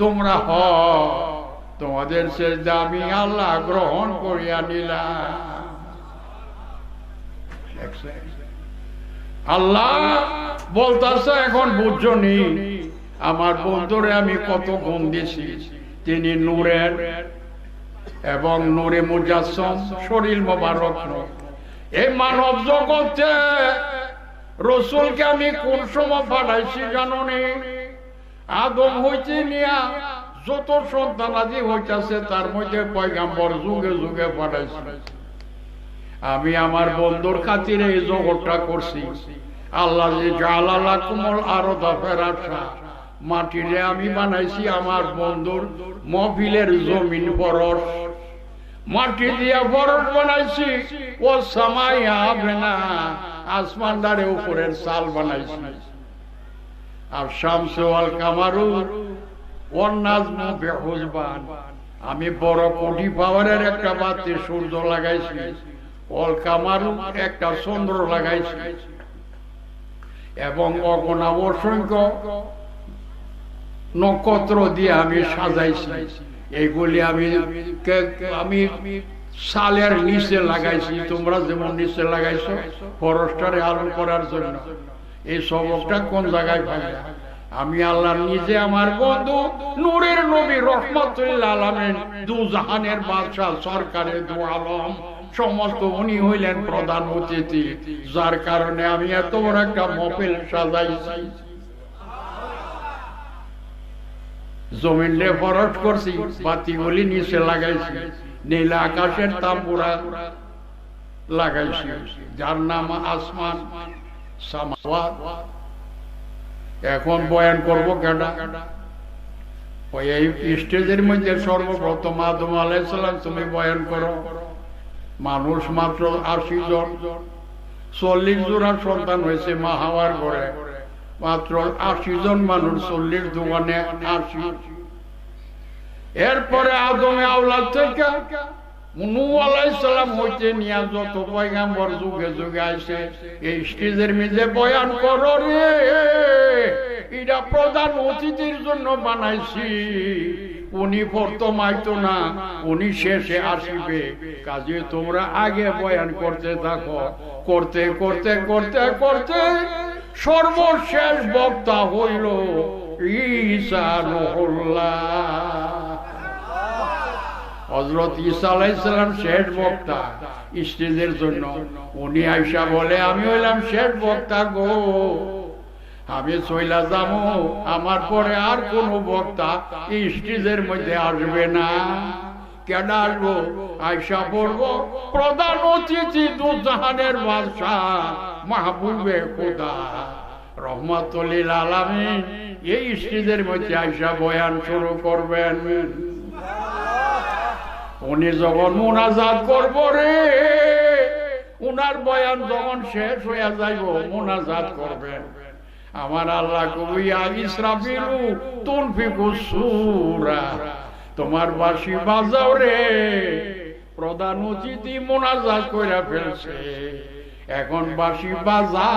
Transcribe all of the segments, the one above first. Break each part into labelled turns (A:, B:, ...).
A: তোমরা হ তোমাদের সেজদা আমি আল্লাহ গ্রহণ করিয়া নিলাম। আল্লাহ বলতাছে, এখন বুঝছ নি আমার বন্ধুরে আমি কত গুণ দিছি। তিনি নূরের এবং নূরে মুজাসম, শরীর মোবারক। এই মানব জগতে রসুলকে আমি কোন সময় পাঠাইছি জানো নি? আদম হইতে নিয়া যত সন্তানাদি হইতাছে, তার মধ্যে পয়গাম্বর যুগে যুগে পাঠাইছি। আমি আমার বন্ধুর খাতিরে এই জগৎটা করছি। আল্লাহ যে জালালা কুমল আরও দফের আশা মাটিরে আমি বানাইছি আমার বন্ধুর মফিলের জমিন বরস মাটি দিয়া বরস বানাইছি, ও সামাই হবে না আসমানদারে উপরের সাল বানাইছি। আর শামসওয়াল কামারু বেহুজবান। আমি বড় কোটি পাওয়ারের একটা বাতি সূর্য লাগাইছি অল কামারু একটা চন্দ্র লাগাইছি। এবং অগণা অসংখ্য নক্ষত্র দিয়ে আমি সাজাইছি। এইগুলি আমি আমি সালের নিচে লাগাইছি। তোমরা যেমন নিচে লাগাইছো, ফরস্টারে আলো করার জন্য। এই সবকটা কোন জায়গায় পাবে আমি আল্লাহ নিজে আমার বন্ধু, নূরের নবী দু জাহানের বাদশাহ, সরকারের দু আলম, সমস্ত উনি হইলেন প্রধান অতিথি, যার কারণে আমি এত বড় একটা সাজাইছি। জমিনে ফরজ করছি নিচে লাগাইছি, নীল আকাশের তাম্বুরা লাগাইছি, যার নাম আসমান। এখন বয়ান করব কেডা? ওই এই স্টেজের মধ্যে সর্বপ্রথম আদম আলাইসালাম তুমি বয়ান করো। মানুষ মাত্র আশি জন। চল্লিশ জোড়া সন্তান হয়েছে মা হাওয়ার ঘরে। মাত্র আশি জন মানুষ চল্লিশ দোকানে আশি। এরপরে আদমে আওলাদ থেকে নিয়া যত যুগে যুগে এই স্টেজের মধ্যে বয়ান রে। প্রধান অতিথির জন্য বানাইছি। উনি বর্তমাইতো না, উনি শেষে আসিবে। কাজে তোমরা আগে বয়ান করতে থাকো। করতে করতে করতে করতে সর্বশেষ বক্তা হইল ঈসা রহুল্লাহ হজরত ঈসা আলাইসালাম শেষ বক্তা। স্টেজের জন্য। উনি আইসা বলে, আমি হইলাম শেষ বক্তা গো। আমি চইলা যাব। আমার পরে আর কোন বক্তা স্টেজের মধ্যে আসবে না। কেন আসব? আইসা পড়ব প্রধান অতিথি দু জাহানের বাদশাহ, মাহবুবে খোদা। রহমতুল্লিল আলামিন, এই স্টেজের মধ্যে আইসা বয়ান শুরু করবেন। উনি যখন মোনাজাত করব রে, উনার বয়ান যখন শেষ হইয়া যাইব, মোনাজাত করবেন। আমার আল্লাহ কবিয়া ইসরাফিলু তুনফিকু সুরা। তোমার বাসি বাজাও রে, প্রধান অতিথি মোনাজাত কইরা ফেলছে। এখন বাসি বাজা,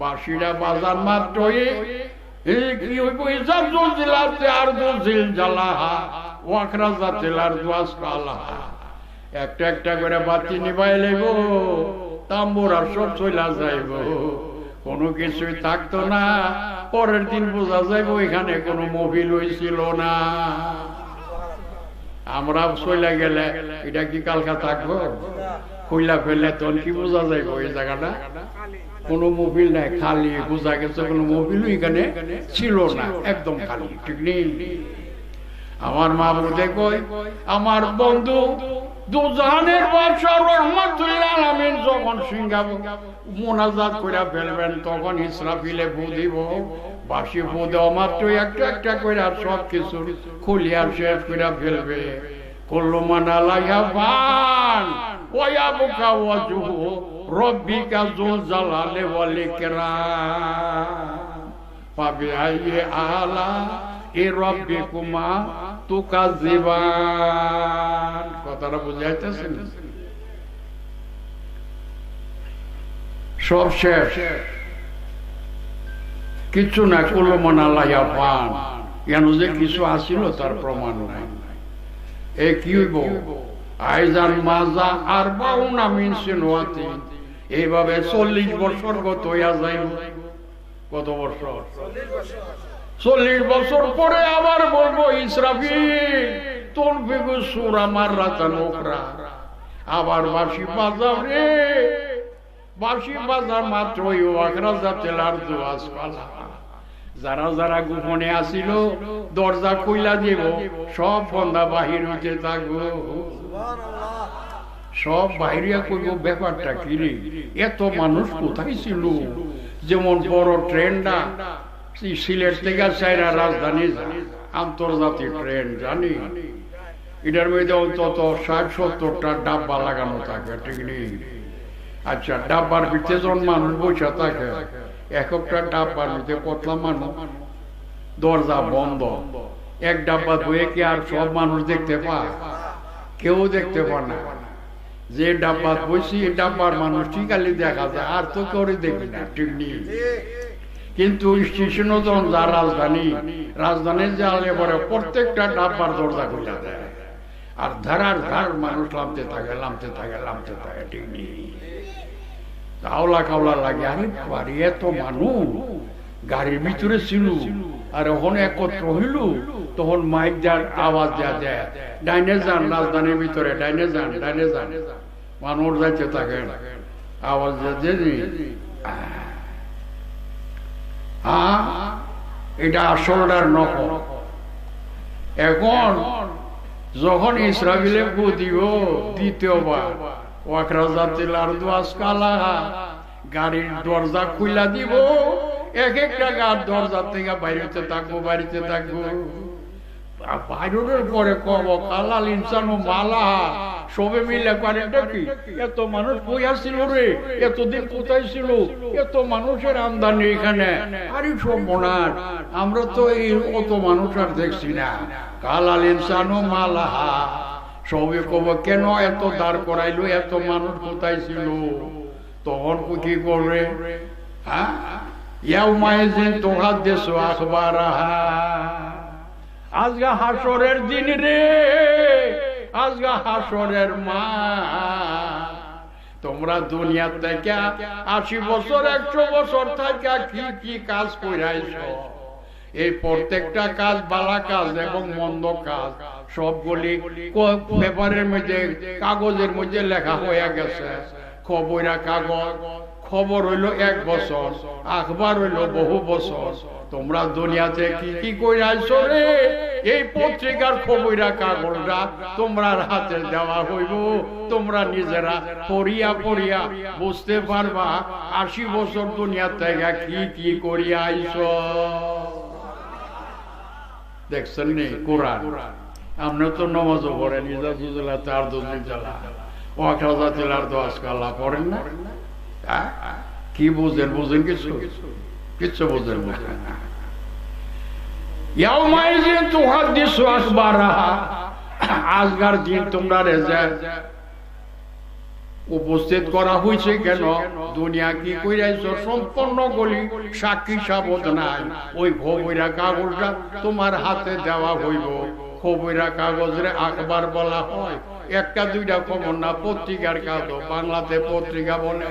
A: বাসিরা বাজার মাত্রই আর জলজিল জালাহা। একটা একটা করে আর সব চইলা কোনো থাকতো না, পরের দিন বোঝা যাইব এখানে কোনো মোবিল হয়েছিল না। আমরা চইলা গেলে, এটা কি কালকা থাকব? কইলা ফেলে তখন কি বোঝা যাইব এই জায়গাটা? কোনো মোবিল নাই, খালি বোঝা গেছে কোনো মোবিলও এখানে ছিল না, একদম খালি, ঠিক নেই? আমার মা বুঝে কই? আমার বন্ধু দুজাহানের বর্ষা রহমতুল্লাহ আলামিন যখন সিঙ্গাব মোনাজাত ফেলবেন, তখন ইসরাফিলে ফু বাসি মাত্র একটা একটা সব কিছু খুলিয়া শেষ করে ফেলবে। কল্লমান আলাইহা ফান, ওয়া বুকা রব্বিকা যুল জালালি ওয়াল ইকরাম। আইয়ে আলা কিছু না লাইয়া পান। কেন যে কিছু আসিল তার প্রমাণ নাই। এ কি হইব? আইজান মাজা আর বাউনা মিনছে নোয়াতে এইভাবে চল্লিশ বছর গত হইয়া যাইব। কত বছর? চল্লিশ বছর পরে আবার বলব ইসরাফি তোর বেগু সুর আমার রাজা নোকরা। আবার বাসি বাজাও রে। বাসি বাজার মাত্র ওই ওয়াকরা তেলার দোয়াজ পালা। যারা যারা গোপনে আসিল, দরজা কইলা দিব, সব বন্ধা বাহির হইতে থাকব। সব বাইরিয়া কইব, ব্যাপারটা কি রে? এত মানুষ কোথায় ছিল? যেমন বড় ট্রেনটা সিলেট থেকে চাইরা রাজধানী আন্তর্জাতিক ট্রেন, জানি। এটার মধ্যে অন্তত ষাট, সত্তরটা ডাব্বা লাগানো থাকে, ঠিক নেই? আচ্ছা ডাব্বার ভিতরে যখন মানুষ বসে থাকে, এক একটা ডাব্বার ভিতরে কতলা মানুষ? দরজা বন্ধ। এক ডাব্বা ধুয়ে কি আর সব মানুষ দেখতে পায় কেউ দেখতে পায় না। যে ডাব্বা বসি ডাব্বার মানুষ ঠিক দেখা যায়, আর তো করে দেখি না, ঠিক নেই? কিন্তু স্টেশনও যখন যা রাজধানী, রাজধানীর জালে পরে প্রত্যেকটা ডাব্বার দরজা খুলে দেয়। আর ধারার ধার মানুষ লামতে থাকে লামতে থাকে লামতে থাকে, ঠিক নেই। কাওলা কাওলা লাগে, আরে বাড়ি এত মানুষ। গাড়ির ভিতরে ছিল, আর ওখানে একত্র হইল, তখন মাইক যার আওয়াজ দেওয়া যায়, ডাইনে যান, রাজধানীর ভিতরে, ডাইনে যান ডাইনে যান। মানুষ যাইতে থাকে, আওয়াজ দিয়ে হ্যাঁ এটা আসলটার নক এখন যখন ইসরাবিলে গু দিব, দ্বিতীয়বার ওয়াকরা জাতিল আর দুয়াস কালা গাড়ির দরজা খুইলা দিব, এক একটা গাড় দরজা থেকে বাইরেতে থাকব বাড়িতে থাকব। পরে কব কালাল ইনসান ও মালা সবে মিলে করে এত মানুষ রে এতদিন কোথায় ছিল এত মানুষের আমদানি এখানে আরে সব মনার আমরা তো এই অত মানুষ আর দেখছি না কালাল ইনসান ও মালা সবে কব কেন এত দাঁড় করাইলো এত মানুষ কোথায় ছিল তখন কি করবে হ্যাঁ ইয়াউমাইজিন তোহার দেশ আখবার আজগা হাসরের দিন রে, আজগা হাসরের মা। তোমরা দুনিয়া থেকে আশি বছর, একশো বছর থেকে কি কি কাজ করাইছ এই প্রত্যেকটা কাজ বালা কাজ এবং মন্দ কাজ, সবগুলি পেপারের মধ্যে, কাগজের মধ্যে লেখা হয়ে গেছে। খবরা কাগজ, খবর হইল এক বছর, আখবার হইল বহু বছর। তোমরা দুনিয়াতে কি কি কইরাইছো রে? এই পত্রিকার খবরা কাগজটা তোমরা হাতে দেওয়া হইব। তোমরা নিজেরা পড়িয়া পড়িয়া বুঝতে পারবা আশি বছর দুনিয়া থেকে কি কি করিয়া আইছ দেখছেন নি? কোরআন। আপনি তো নমাজও পড়েন ইজা সুজলা তার দুদিন চালা ওয়াকাজা তেলার দোয়াজ কালা পড়েন না? কি বুঝেন? বুঝেন কিছু? কিছু বুঝেন না। তুহাদ্দিসু আখবারাহা আজগার দিন তোমরা উপস্থিত করা হয়েছে কেন? দুনিয়া কি কইরাইছো? সম্পূর্ণ গলি সাক্ষী সাবধ নাই। ওই খবরা কাগজটা তোমার হাতে দেওয়া হইব। খবরা কাগজরে আখবার বলা হয়, একটা দুইটা খবর না, পত্রিকার কাগজ, বাংলাতে পত্রিকা বলে।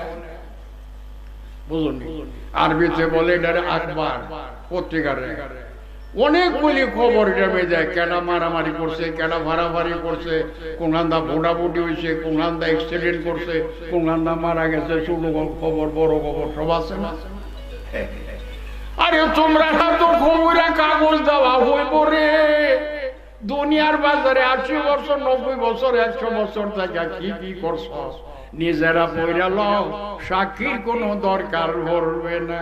A: বুঝুন আরবিতে বলে এটারে আখবার পত্রিকার। অনেকগুলি খবর জমে যায় কেনা মারামারি করছে, কেনা ভাড়াভাড়ি করছে কোনহান্দা ভোটাভুটি হয়েছে কোনহান্দা অ্যাক্সিডেন্ট করছে কোনহান্দা মারা গেছে ছোট খবর, বড় খবর, সব আছে না? আরে তোমরা তো খবরে কাগজ দেওয়া হইব রে। দুনিয়ার বাজারে আশি বছর, নব্বই বছর, একশো বছর থেকে কি কি করছ? নিজেরা পয়রা লও, সাক্ষীর কোনো দরকার পড়বে না।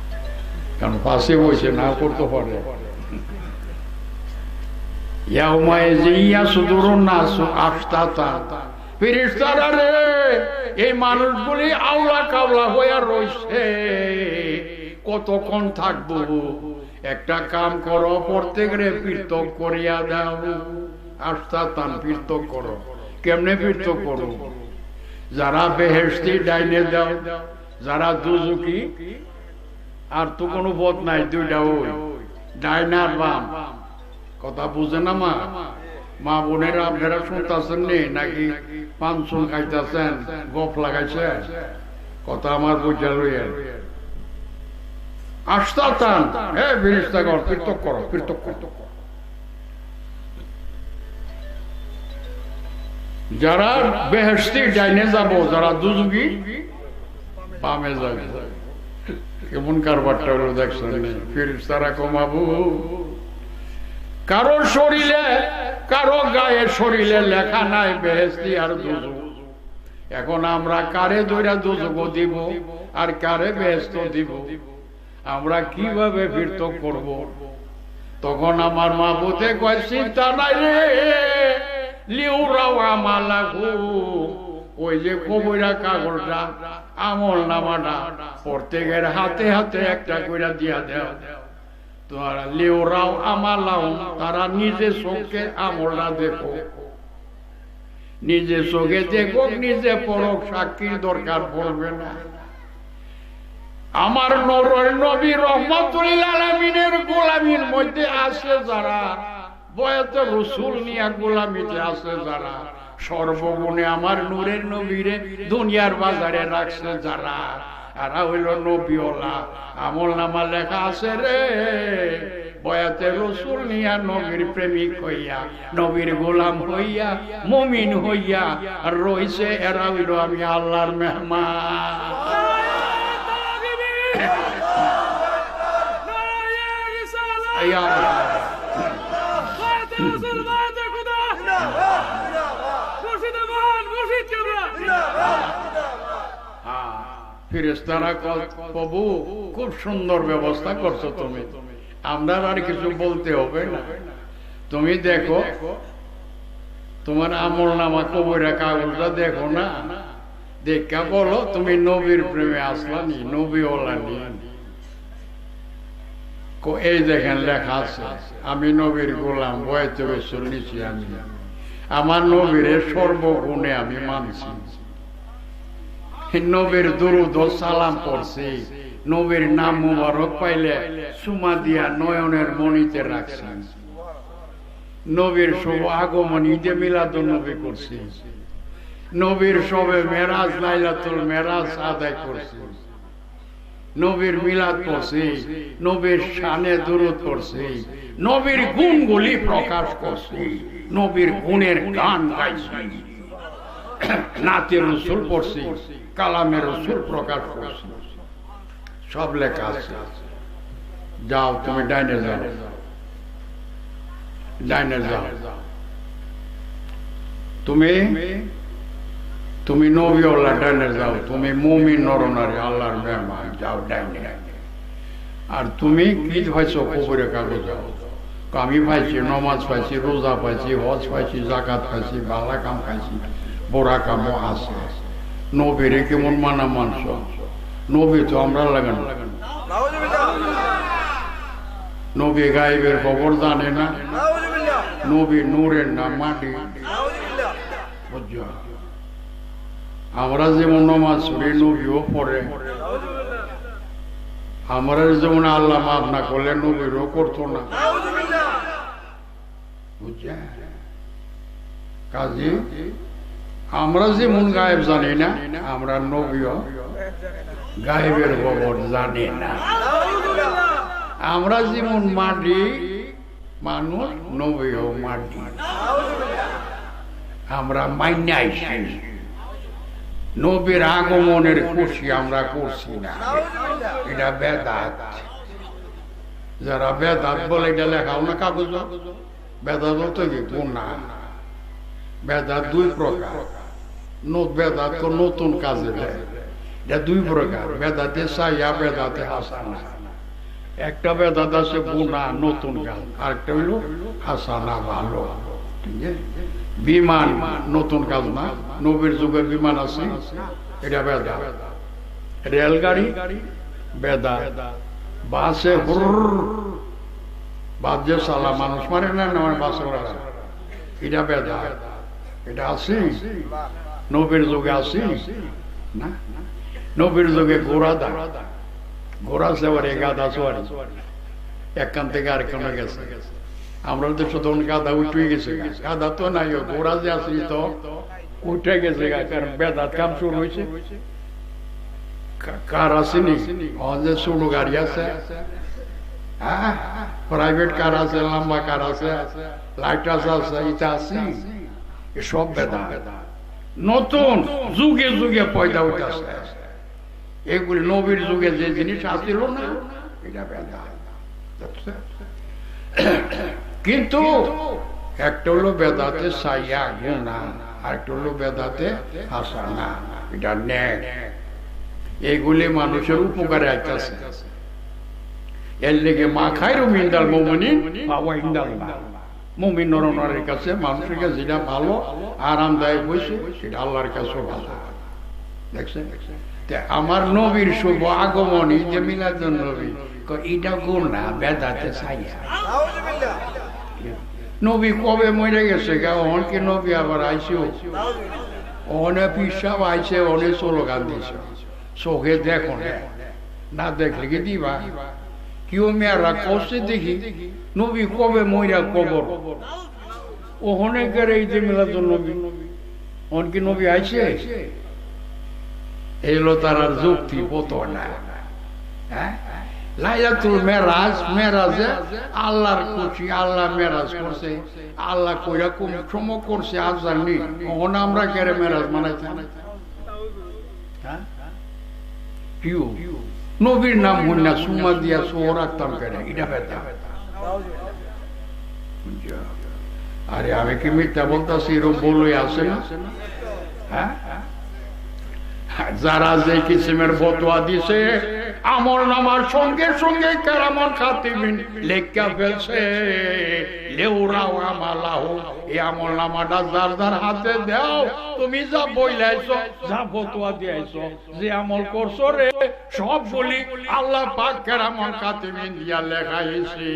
A: কারণ পাশে বসে না করতে পারে। আওলা কাবলা হইয়া কতক্ষণ থাকব? একটা কাম করো প্রত্যেকের পৃথক করিয়া দাও। আস্থা তান পৃথক করো। কেমনে পৃথক করো? যারা বেহেস্তি ডাইনে দাও, যারা দুজুকি আর তো কোনো পথ নাই দুইটা ওই। ডাইনার বাম। কথা বুঝে না মা মা বোনেরা আপনারা শুনতেছেন নি নাকি পাঁচশন খাইতেছেন? গপ লাগাইছে? কথা আমার বুঝা লইয়া আস্তা টান হ্যাঁ বিরিস্তা কর পৃথক করো পৃথক করো। যারা বেহেস্তি ডাইনে যাব যারা দুজুগি বামে যাবে। কেমন কারবারটা হলো দেখছেন ফিরিস্তারা কমাবো কারও শরীরে, কারও গায়ে শরীরে লেখা নাই বেহেস্তি আর এখন আমরা কারে দৈরা দুজুগ দিব, আর কারে বেহেস্ত দিব? আমরা কীভাবে বৃত্ত করব? তখন আমার মা বুতে কয়, চিন্তা নাই রে লিউরাও আমালাগু ওই যে কবইরা কাগজটা, আমল নামাটা, প্রত্যেকের হাতে হাতে একটা কইরা দিয়া দেও। তোরা লিওরাও আমালাও, তারা নিজে চোখে আমলটা দেখো। নিজে চোখে দেখো নিজে পরক সাক্ষীর দরকার পড়বে না। আমার নরের নবী রহমতুল্লাহ আলমিনের গোলামির মধ্যে আছে যারা, বয়তে রসুল নিয়া গোলামিতে আছে যারা। সর্বগুণে আমার নূরের নবীরে দুনিয়ার বাজারে রাখছে যারা। এরা হইল নবীওলা আমল নামা লেখা আছে রে। বয়াতে রসুল নিয়া নবীর প্রেমিক হইয়া, নবীর গোলাম হইয়া, মমিন হইয়া আর রইছে। এরা হইল আমি আল্লাহর মেহমান। ফিরেস্তারা প্রভু, খুব সুন্দর ব্যবস্থা করছ তুমি। আমরা আর কিছু বলতে হবে না। তুমি দেখো, তোমার আমল নামা কবইরা কাগজটা দেখো না। দেখা বলো, তুমি নবীর প্রেমে আসলানি নবী ওলানি এই দেখেন লেখা আছে, আমি নবীর গোলাম, বয়তে নিছি আমি। আমার নবীরে সর্বগুণে আমি মানছি। নবীর দুরুদ সালাম করছি নবীর নাম মুবারক পাইলে সুমা দিয়া নয়নের মনিতে রাখছি। নবীর শুভ আগমন ঈদে মিলাদ নবী করছে। নবীর সবে মেরাজ, লাইলাতুল মেরাজ আদায় করছি। নবীর মিলাদ করছি নবীর শানে দূরত করছি নবীর গুণগুলি প্রকাশ করছি, নবীর গুণের গান গাইছি। নাতে রসুল পড়ছি কালামের রসুল প্রকাশ করছি। সব লেখা আছে। যাও, তুমি ডাইনে যাও। ডাইনে যাও। তুমি তুমি নবী আল্লাহ ডাইনে যাও। তুমি মুমিন নরনারী, আল্লাহর মেহমান। যাও ডাইনে। আর তুমি কি পাইছো কবরে কাগজ? যাও আমি পাইছি নমাজ পাইছি রোজা পাইছি হজ পাইছি জাকাত পাইছি বালা কাম খাইছি বড়া কামও আছে নবীরে কেমন মানা মানস নবী তো আমরা লাগান। নবী গাইবের খবর জানে না। নবী নূরের না মাটি আমরা যেমন নমাজ পড়ি, নবীও পড়ে। আমরা যেমন আল্লাহ মাফ না করলে, নবীরও করতো না। বুঝছে? কাজী আমরা যেমন গায়েব জানি না আমরা নবীও গায়েবের খবর জানি না। আমরা যেমন মাটি মানুষ নবীও মাটি। আমরা মাইনে আইসি নবীর আগমনের খুশি আমরা করছি না। এটা বেদাত। যারা বেদাত বলে এটা লেখাও না কাগজ বেদাত তো কি গুণা বেদাত দুই প্রকার। বেদাত নতুন কাজে দেয় দুই প্রকার বেদাতে সাইয়া বেদাতে হাসানা একটা বেদাত আছে গুণা নতুন গান আরেকটা হইল হাসানা ভালো? বিমান নতুন কাজ না নবীর যুগে বিমান আছে এটা বেদা রেলগাড়ি বেদা বাসে বাদ যে সালা মানুষ মারে না বাসে এটা বেদা এটা আছে নবীর যুগে আছে না? নবীর যুগে ঘোড়া দা ঘোড়া সেবারে গাদা সোয়ারি একখান থেকে আরেকখানে গেছে। আমরা তো শুধু গাদা উঠে গেছে। গাদা তো নাই ঘোড়া যে আছে তো, উঠে গেছে কারণ বেদাত কাম শুরু হয়েছে। কার আসেনি? যে ছোট গাড়ি আছে। হ্যাঁ? প্রাইভেট কার আছে, লম্বা কার আছে। লাইট আছে আছে, ইটা আছে সব বেদা নতুন, যুগে যুগে পয়দা উঠেছে এগুলি নবীর যুগে যে জিনিস আসছিল না, এটা বেদা। কিন্তু একটা হলো বেদাতে সাইয়া গুণা আর একটা হলো বেদাতে হাসানা, এটা ন্যায়। এগুলি মানুষের উপকারে আইতেছে। এর লেগে মা খাইরু মিন্দাল মোমিনিন বাবা ইন্দাল। মুমিন নরনারীর কাছে, মানুষের কাছে যেটা ভালো, আরামদায়ক হয়েছে, সেটা আল্লাহর কাছেও ভালো। দেখছেন? আমার নবীর শুভ আগমনী যে মিলাদুন নবী এটা গুণ না, বেদাতে সাইয়া নবী কবে মরে গেছে গা? কি নবী আবার আইসিও অনে পিসাব আইসে অনে স্লোগান দিছে চোখে দেখো না দেখলে কি দিবা? কেউ মেয়েরা কষে দেখি, নবী কবে মইরা কবর? ওহনে গেলে এই যে মিলাদুন নবী। অন কি নবী আইছে? এলো তারা যুক্তি পত না। হ্যাঁ? লাইলাতুল মেরাজ, মেরাজে আল্লাহর খুশি, আল্লাহ মেরাজ করছে, আল্লাহ কইরা কোন সম করছে আজ জানি ওখানে আমরা কেড়ে মেরাজ মানাইছি হ্যাঁ? কিউ নবীর নাম মুন্না সুমা দিয়া সোহর আক্তাম কেন এটা ব্যথা আরে আমি কি মিথ্যা বলতেছি, এরকম বলই আছে না? হ্যাঁ? যারা যে কিসিমের বতোয়া দিছে আমল নামার সঙ্গে সঙ্গে কেরামন খাতিবিন লেখা ফেলছে। লেউরাও আমালাহ, এই আমল নামাটা যার যার হাতে দাও, তুমি যা বইলাইছো, যা ফতোয়া দিয়াইছো, যে আমল করছ রে, সব বলি আল্লাহ পাক কেরামন খাতিবিন দিয়া লেখাইছে।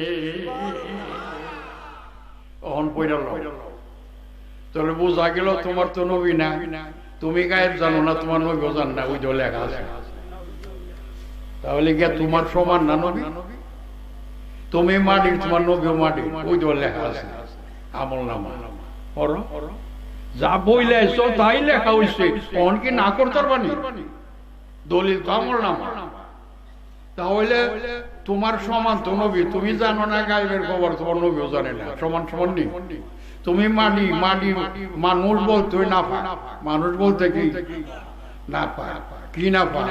A: অহন পইরা তাহলে বোঝা গেল তোমার তো নবী না তুমি গায়েব জানো না, তোমার নবী জান না, ওই তো লেখা আছে। তাহলে গিয়ে তোমার সমান না নবী? তুমি মাটি, তোমার নবীও মাটি। ওই তো লেখা আছে। আমল নামা। পড়ো। যা বই লেছো তাই লেখা হইছে। অন কি না করতে পারবানি দলিল তো আমল নামা। তাহলে তোমার সমান তো নবী। তুমি জানো না গাইবের খবর, তোমার নবীও জানে না। সমান সমান নেই। তুমি মাটি মাটি, মানুষ বলতে না মানুষ বলতে কি? না পা কি না পা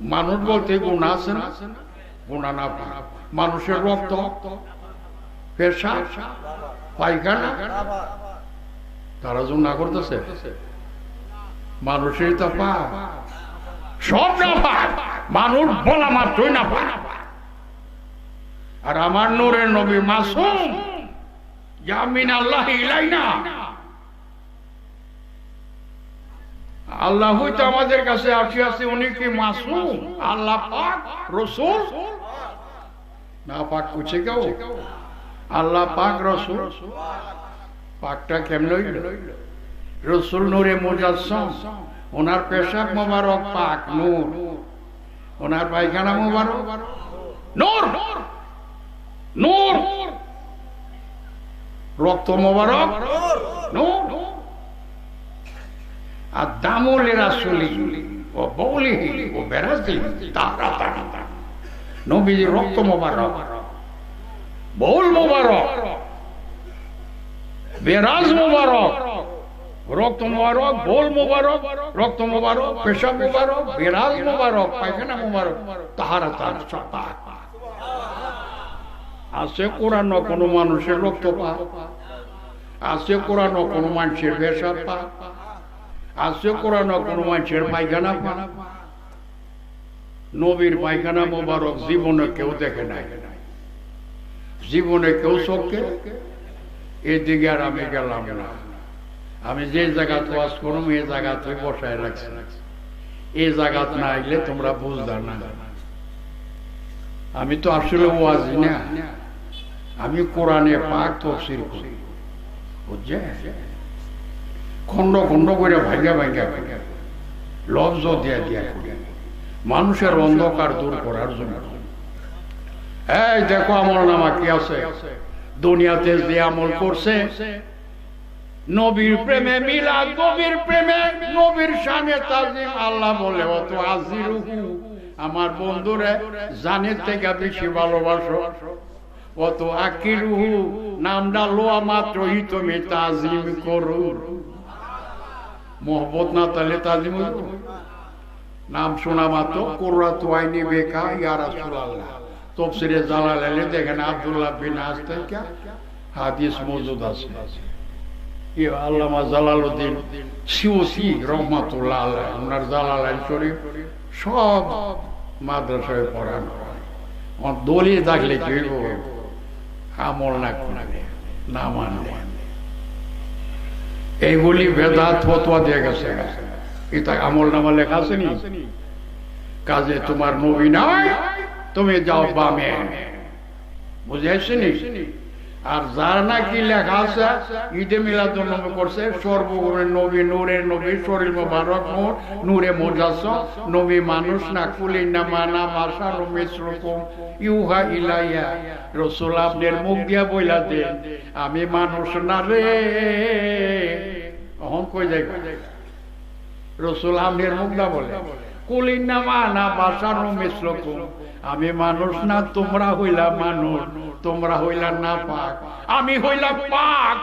A: মানুষ বলতে গুণা আছে না? গুণা না মানুষের রক্ত, পেশা, পায়খানা, তারা যখন না করতেছে। মানুষের তো পা সব না পা মানুষ বলা মাত্রই না পা আর আমার নূরের নবী মাসুম জামিন আল্লাহ ইলাইনা আল্লাহ হইতো আমাদের কাছে আসি আসি, উনি কি মাসুম? আল্লাহ পাক, রসুল? না পাক কুছে কেউ? আল্লাহ পাক রসুল? পাকটা কেমন রসুল নূরে মুজাসম। ওনার পেশাব মোবারক পাক, নূর। ওনার পায়খানা মোবারক? নূর! নূর! রক্ত মোবারক? নূর! আর দামলে রাসুলি ও বৌলিহি ও বেরাজি তারা তারা। নবীজি রক্ত মোবারক বৌল মোবারক, বেরাজ মোবারক, রক্ত মোবারক বোল মোবারক, রক্ত মোবারক, পেশাব মোবারক, বেরাজ মোবারক, পায়খানা মোবারক, তাহারা তার সত্তা আছে কোরআন কোনো মানুষের রক্ত পা আছে কোরআন কোনো মানুষের পেশাব পা আছে কোরআন কোনো মানুষের পায়খানা নবীর পায়খানা মোবারক জীবনে কেউ দেখে নাই। জীবনে কেউ চোখে এদিকে আর আমি গেলাম না। আমি যে জায়গা ওয়াজ করুম এই জায়গাতে বসায় রাখছি। এই জায়গাত না আইলে তোমরা বুঝদার না। আমি তো আসলে ওয়াজি না। আমি কোরআনে পাক তফসির করি। বুঝছে খন্ড খন্ড করে ভাঙ্গা ভাঙ্গা ভাঙ্গা লফজ দিয়া দিয়া করি মানুষের অন্ধকার দূর করার জন্য। এই দেখো আমল নামা কি আছে? দুনিয়াতে যে আমল করছে, নবীর প্রেমে নবীর প্রেমে, নবীর সামনে তাজিম আল্লাহ বলে, অত আজিরুহু, আমার বন্ধুরে জানের থেকে বেশি ভালোবাসো। অত আকিরুহু, নামটা লোয়া তুমি তাজিম মোহব্বত না তাহলে তাজিম হইব? নাম শোনা মাত্র কোররা তোয়াইনি বেকা, ইয়া রাসূলুল্লাহ। তফসিরে জালালাইলে দেখেন আব্দুল্লাহ বিন আস্তাইকা হাদিস মজুদ আছে। আল্লামা জালালউদ্দিন সিওসি রহমাতুল্লাহ আলাইহ ওনার জালালাইন শরীফ সব মাদ্রাসায় পড়ানো। দলিয়ে থাকলে কি আমল না করলে, না মানলে। এইগুলি বেদাত ফতোয়া দিয়ে গেছে। এটা আমল নামা লেখা আছে নি? কাজে তোমার নবী নাই, তুমি যাও বামে। বুঝে আসছেনি আর যার নাকি লেখা আছে, ঈদে মিলাদ নবী করছে সর্বগুণের নবী, নূরের নবী শরীর মোবারক, নূর, নূরে মোজাস নবী মানুষ না, কুলি না, মানা মাসা মিশ্রকম ইউহা ইলাইয়া, রসুল আপনার মুখ দিয়া বইলা দেন, আমি মানুষ না রে। অহন কই যাই রসুল আপনার মুখ না বলে কুলিন না, মানা বাসানো মিশ্রকম আমি মানুষ না, তোমরা হইলা মানুষ। তোমরা হইলা না পাক। আমি হইলাম পাক।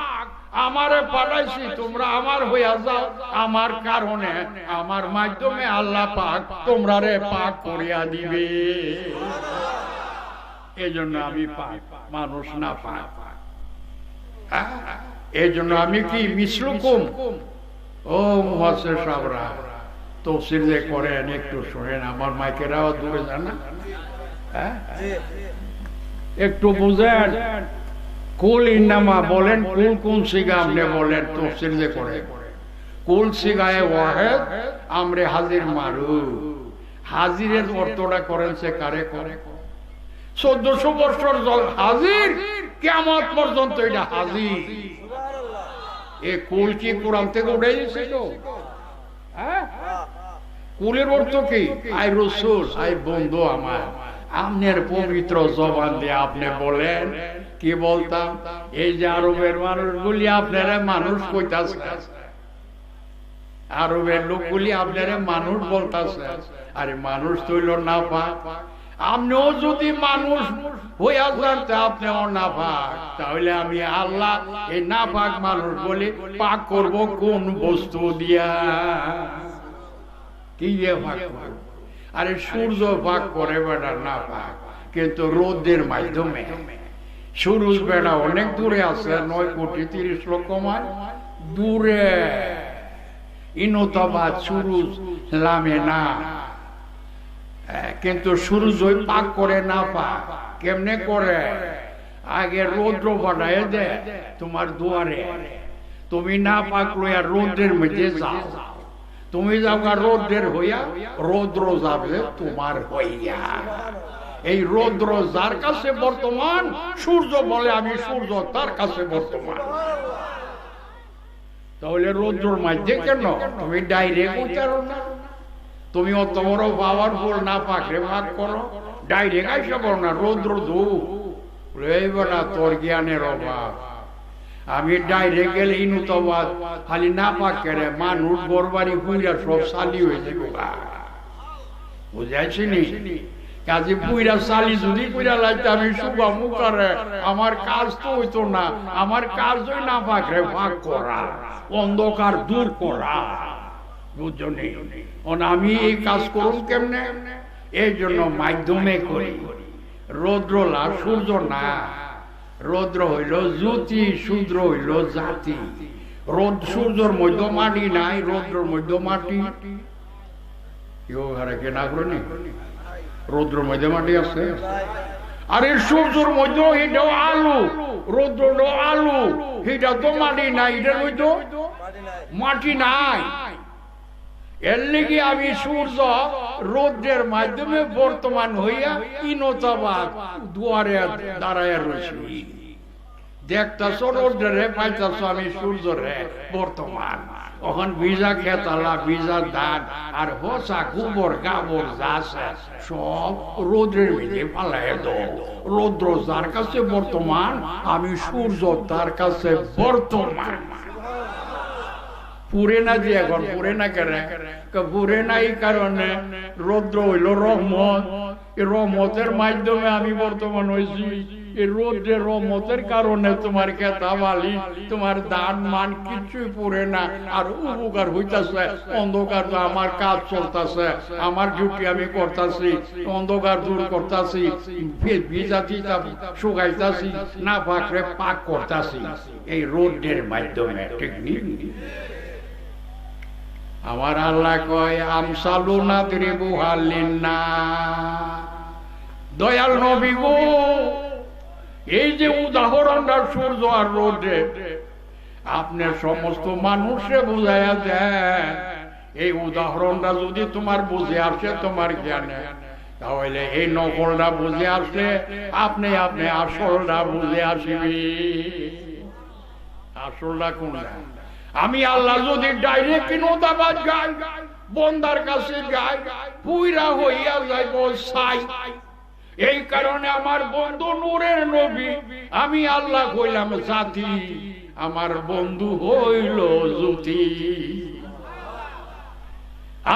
A: আমারে পাঠাইছি তোমরা আমার হইয়া যাও। আমার কারণে, আমার মাধ্যমে আল্লাহ পাক তোমরা রে পাক করিয়া দিবে। এই জন্য আমি পাক, মানুষ না পাক। হ্যাঁ? এই জন্য আমি কি মিশ্রকম ও মহাশয় সাবরা তফসিল করেন, একটু শোনেন, আমার মাইকেরাও দূরে যান না। হ্যাঁ? একটু বুঝেন কুল ইন্নামা বলেন, কুল কোন সিগা আপনি বলেন, তফসিল করে। কুল সিগায় ওয়াহেদ, আমরে হাজির মারু। হাজিরের অর্থটা করেন সে কারে করে? চোদ্দশো বছর হাজির কেমন পর্যন্ত এটা হাজির। এ কুল কি কোরআন থেকে উঠে গেছিল হ্যাঁ? কুলের অর্থ কি? আই রসুল আই বন্ধু আমার। আপনার পবিত্র জবান দিয়ে আপনি বলেন, কি বলতাম? এই যে আরবের মানুষগুলি আপনারা মানুষ কইতাছে। আরবের লোকগুলি আপনারা মানুষ বলতাছে। আরে মানুষ তৈল না পা আপনিও যদি মানুষ হইয়া যান আপনিও না পাক তাহলে আমি আল্লাহ এই না পাক মানুষ বলে পাক করব কোন বস্তু দিয়া? কি দিয়ে ভাগ করব? আরে সূর্য ভাগ করে বেড়া না পাক কিন্তু রোদের মাধ্যমে। সূরজ বেড়া অনেক দূরে আছে, নয় কোটি তিরিশ লক্ষ দূরে। সূরজ লামে না। কিন্তু সূর্য পাক করে না পাক, কেমনে করে? আগে রৌদ্র পাঠায় দে তোমার দুয়ারে। তুমি না পাক লইয়া রৌদ্রের মধ্যে যাও। তুমি যাওগা রৌদ্রের হইয়া, রৌদ্র যাবে তোমার হইয়া। এই রৌদ্র যার কাছে বর্তমান, সূর্য বলে আমি সূর্য তার কাছে বর্তমান। তাহলে রৌদ্রর মাঝে কেন? তুমি ডাইরেক্ট উচ্চারণ না। তুমি অত বড় পাওয়ারফুল না পাকরে ভাগ করো। ডাইরেক্ট আইসা করো না, রৌদ্র দু রইবে না তোর জ্ঞানের অভাব। আমি ডাইরেক্ট গেলে ইনুতবাদ খালি না পাক মানুষ বরবারি পুইরা সব সালি হয়ে যাবে বুঝাইছি নি কাজে পুইরা সালি যদি পুইরা লাগতে আমি আমার কাজ তো হইতো না, আমার কাজ ওই না পাকরে ভাগ করা, অন্ধকার দূর করা। বুঝনি? আমি এই কাজ করুন কেমনে? এই জন্য মাধ্যমে করি। রৌদ্র লা সূর্য না। রৌদ্র হইল জ্যোতি শূদ্র হইল জাতি। রোদ, সূর্যর মধ্য মাটি নাই, রৌদ্রর মধ্য মাটি কে না মধ্যে মাটি আছে। আর সূর্যের মধ্যে এটাও আলু রৌদ্রটাও আলু। এটা তো মাটি নাই, এটা হইতো মাটি নাই। এর লেগে আমি সূর্য রৌদ্রের মাধ্যমে বর্তমান হইয়া ইনতাবাদ দুয়ারে দাঁড়ায় রয়েছি দেখতাছ রৌদ্রে পাইতাছ আমি সূর্যরে বর্তমান। তখন ভিজা খেতালা, ভিজা ধান আর হোসা, গোবর, গাবর যা আছে সব রৌদ্রের ভিতরে পালাই দাও। রৌদ্র যার কাছে বর্তমান, আমি সূর্য তার কাছে বর্তমান। পুরে না যে এখন, পুরে না কেন। পুরে না এই কারণে রৌদ্র হইল রহমত। এই রহমতের মাধ্যমে আমি বর্তমান হয়েছি এই রৌদ্রের রহমতের কারণে তোমার তোমার দান মান কিছুই না। আর উপকার হইতাছে, অন্ধকার তো আমার কাজ চলতেছে, আমার ডিউটি আমি করতেছি, অন্ধকার দূর করতেছি ভিজা দিতা শুকাইতাছি না পাকরে পাক করতেছি। এই রোদ্রের মাধ্যমে, ঠিক নেই আমার আল্লাহ কয় আমসালু না দ্রিবু না? দয়াল নবী গো, এই যে উদাহরণটা সূর্য আর রোদে, আপনি সমস্ত মানুষে বুঝাইয়া দেন, এই উদাহরণটা যদি তোমার বুঝে আসে, তোমার জ্ঞানে, তাহলে এই নকলটা বুঝে আসলে আপনি আপনি আসলটা বুঝে আসিবি। আসলটা কোনটা? আমি আল্লাহ যদি ডাইরেক্ট নদাবাদ গাই বন্দার কাছে গাই পুইরা হইয়া যাইব সাই। এই কারণে আমার বন্ধু নূরের নবী, আমি আল্লাহ কইলাম, জাতি, আমার বন্ধু হইল জ্যোতি।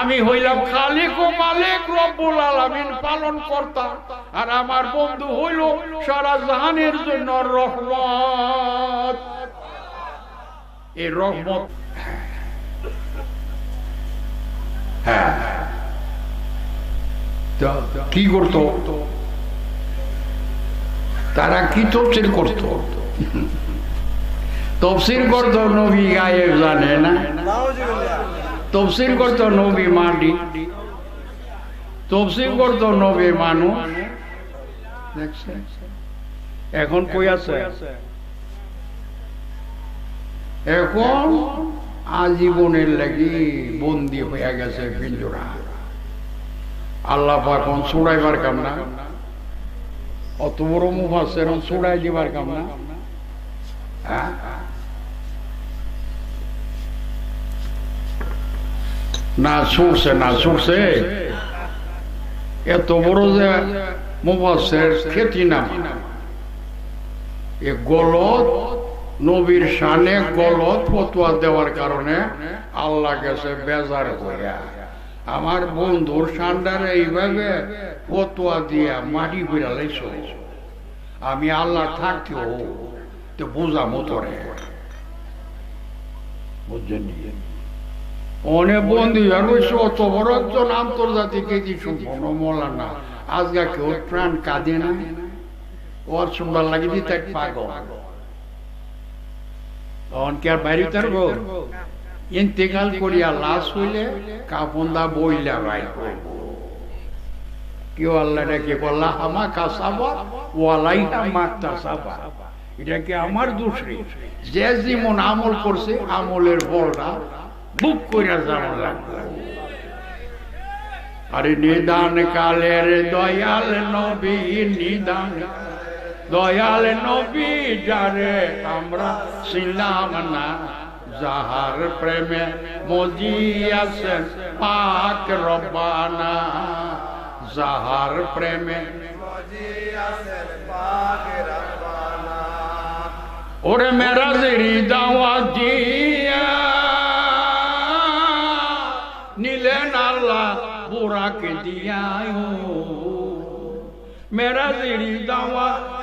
A: আমি হইলাম খালিক ও মালিক, রব্বুল আলামিন পালন কর্তা, আর আমার বন্ধু হইল সারা জাহানের জন্য রহমত। এই রহমত। হ্যাঁ। কি করতো? তারা কি তফসিল করত? তফসিল করত নবী গায়েব জানে না। তফসিল করত নবী মাটি। তফসিল করত নবী মানুষ। এখন কই আছে? এখন আজীবনের লাগি বন্দি হয়ে গেছে পিঞ্জরা। আল্লাহ এখন ছুড়াইবার কাম না? অত বড় মুখ আছে এরকম ছুড়াই দিবার কাম না? হ্যাঁ? না ছুটছে না ছুটছে এত বড় যে মুফাসের খেতি নাম। এ গলত নবীর শানে গলত ফতোয়া দেওয়ার কারণে আল্লাহ গেছে বেজার হইয়া আমার বন্ধুর সান্ডারে এইভাবে ফতোয়া দিয়া মাটি বিড়ালাইছ আমি আল্লাহ থাকতেও তো বোঝা মতরে বুঝছেন অনেক বন্ধু রয়েছে অত বড় একজন আন্তর্জাতিক আজকে কেউ প্রাণ কাঁদে না? ওর সুন্দর লাগে দিতে পাগল। আর বাইরে ইন্তেকাল করিয়া লাশ হইলে কাপন্দা বইলা ভাই কেউ আল্লাহ কে বললা আমা কাসাবা ওয়ালাইহা মাকতা সাবা। এটা কি আমার দোষ যে যেমন আমল করছে আমলের বলটা বুক কইরা যাওয়া লাগবে। আরে নিদান কালের দয়াল নবী নিদান দয়াল নবী যারে আমরা ছিলাম না, যাহার প্রেমে মজিয়াছেন পাক রব্বানা। যাহার প্রেমে ওরে মেরা জেরি দাওয়া দিয়া নিলেন আল্লাহ বুড়াকে দিয়ায় মেরা জেরি দাওয়া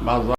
B: পৌঁছিয়াছেন পাক রব্বানা
A: বাজার